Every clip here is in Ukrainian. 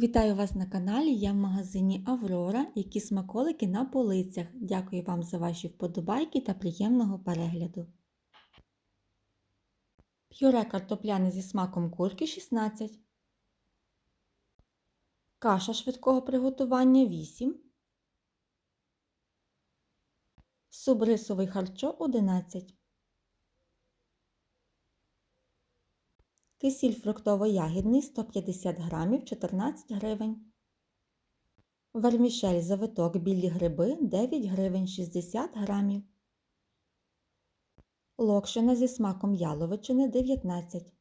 Вітаю вас на каналі. Я в магазині Аврора, які смаколики на полицях. Дякую вам за ваші вподобайки та приємного перегляду. Пюре картопляне зі смаком курки 16. Каша швидкого приготування 8. Суп рисовий харчо 11. Кисіль фруктово-ягідний 150 грамів 14 гривень. Вермішель завиток білі гриби 9 гривень 60 грамів. Локшина зі смаком яловичини 19.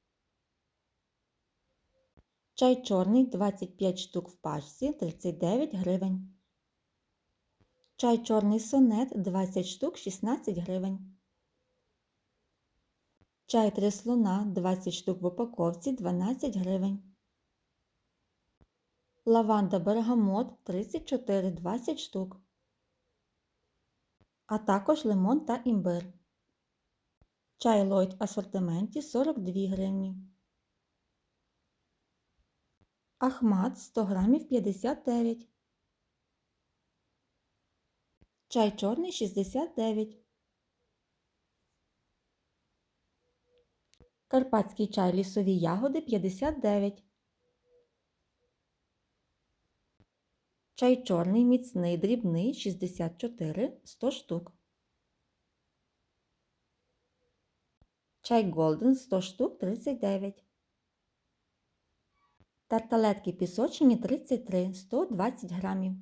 Чай чорний 25 штук в пачці 39 гривень. Чай чорний сонет 20 штук 16 гривень. Чай три слона 20 штук в упаковці 12 гривень. Лаванда бергамот 34 20 штук. А також лимон та імбир. Чай Лойд в асортименті 42 гривні. Ахмат 100 грамів 59. Чай чорний 69. Карпатський чай лісові ягоди 59. Чай чорний міцний дрібний 64 100 штук. Чай Голден 100 штук 39. Тарталетки пісочні 33 120 грамів.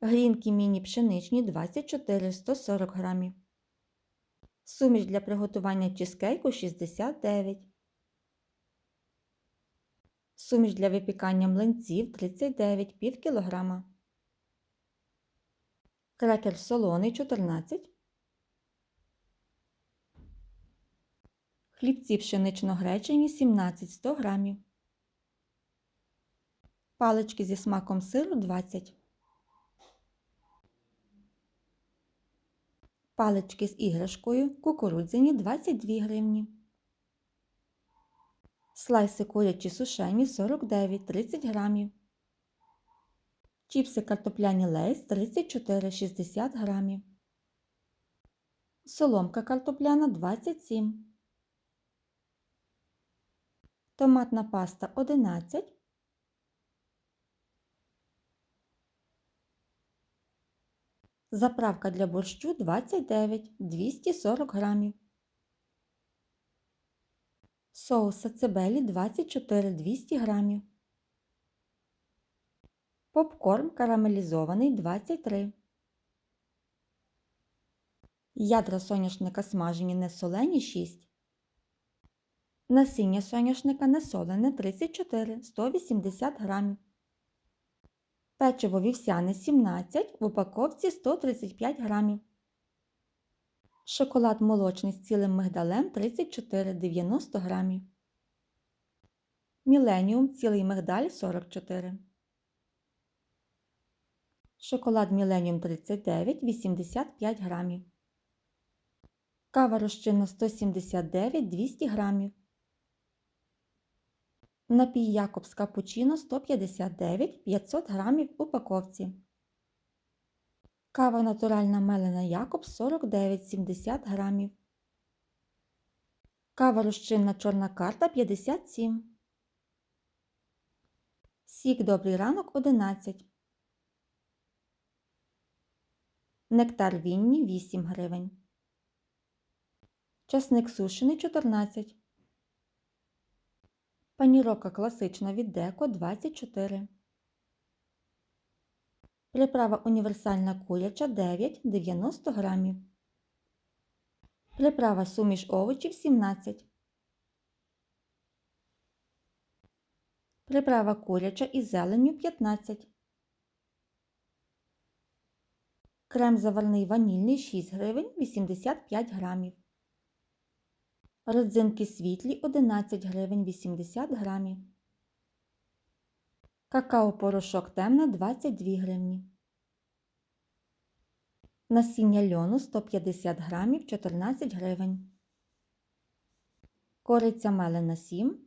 Грінки міні пшеничні 24 140 грамів. Суміш для приготування чизкейку 69. Суміш для випікання млинців 39 пів кілограма. Крекер солоний 14. Хлібці пшенично-гречені 17 100 грамів. Палички зі смаком сиру 20. Палички з іграшкою кукурудзяні 22 гривні. Слайси курячі сушені 49 30 грамів. Чіпси картопляні лейс 34,60 грамів. Соломка картопляна 27. Томатна паста 11. Заправка для борщу 29 240 грамів. Соус сацебелі 24 200 грамів. Попкорн карамелізований 23. Ядра соняшника смажені несолені 6. Насіння соняшника несолене 34 180 грамів. Печиво вівсяне 17 в упаковці 135 грамів. Шоколад молочний з цілим мигдалем 34 90 грамів. Міленіум цілий мигдаль 44. Шоколад Міленіум 39 85 грамів. Кава розчинна 179 200 грамів. Напій Якобс капучино 159 500 грамів в упаковці. Кава натуральна мелена Якобс 49 70 грамів. Кава розчинна чорна карта 57. Сік добрий ранок 11. Нектар Вінні 8 гривень. Часник сушений 14. Панірока класична від Деко 24. Приправа універсальна куряча 9 90 грамів. Приправа суміш овочів 17. Приправа куряча із зеленню 15. Крем заварний ванільний 6 гривень 85 грамів. Родзинки світлі 11 гривень 80 грамів. Какао-порошок темне 22 гривні. Насіння льону 150 грамів 14 гривень. Кориця мелена 7.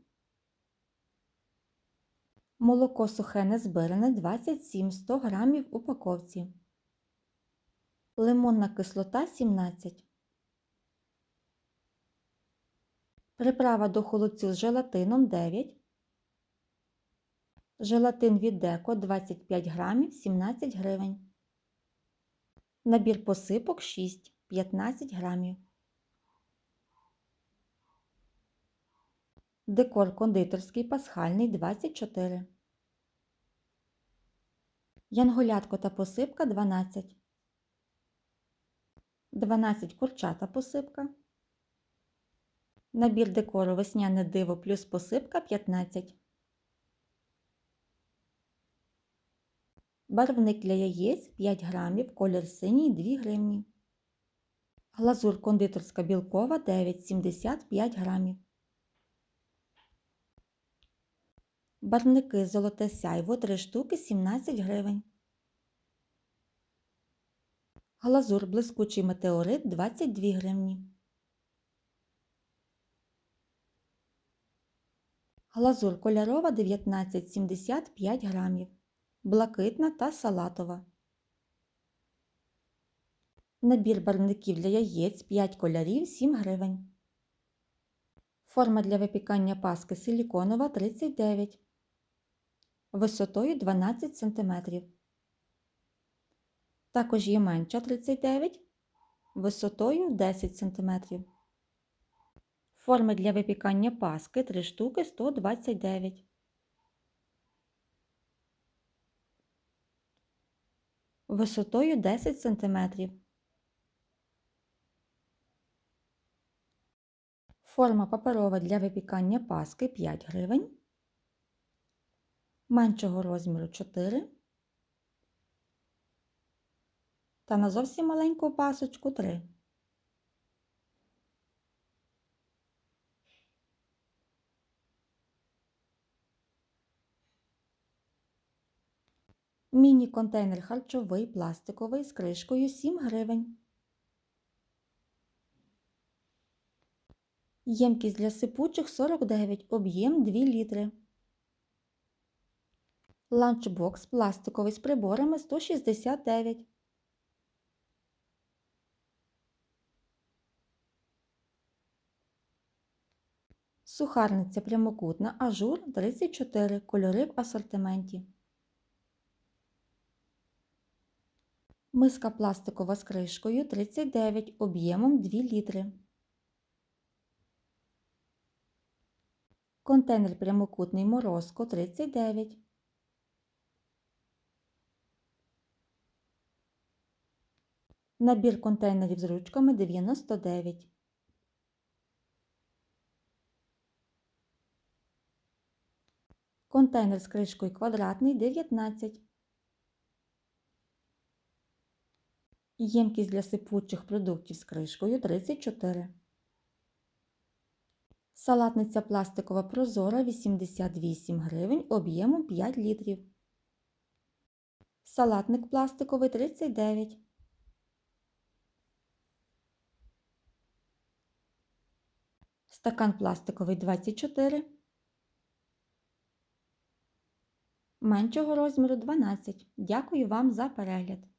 Молоко сухе незбиране 27 100 г в упаковці. Лимонна кислота 17. Приправа до холодцю з желатином 9. Желатин від деко 25 грамів 17 гривень. Набір посипок 6 15 грамів. Декор кондитерський пасхальний 24. Янголятко та посипка 12. 12 курчата посипка. Набір декору весняне диво плюс посипка 15. Барвник для яєць 5 грамів, колір синій 2 гривні. Глазур кондитерська білкова 9,75 грамів. Барвники золоте сяйво 3 штуки 17 гривень. Глазур блискучий метеорит 22 гривні. Глазур кольорова 19,75 грамів. Блакитна та салатова. Набір барвників для яєць 5 кольорів 7 гривень. Форма для випікання паски силіконова 39 висотою 12 см. Також є менша 39 висотою 10 см. Форми для випікання паски 3 штуки 129 висотою 10 см. Форма паперова для випікання паски 5 гривень, меншого розміру 4 та на зовсім маленьку пасочку 3. Міні-контейнер харчовий пластиковий з кришкою 7 гривень. Ємкість для сипучих 49, об'єм 2 літри. Ланчбокс пластиковий з приборами 169. Сухарниця прямокутна ажур 34 кольори в асортименті. Миска пластикова з кришкою 39 об'ємом 2 літри. Контейнер прямокутний морозко 39. Набір контейнерів з ручками 99. Контейнер з кришкою квадратний 19. Ємкість для сипучих продуктів з кришкою 34. Салатниця пластикова прозора 88 гривень об'ємом 5 літрів. Салатник пластиковий 39. Стакан пластиковий 24. Меншого розміру 12. Дякую вам за перегляд.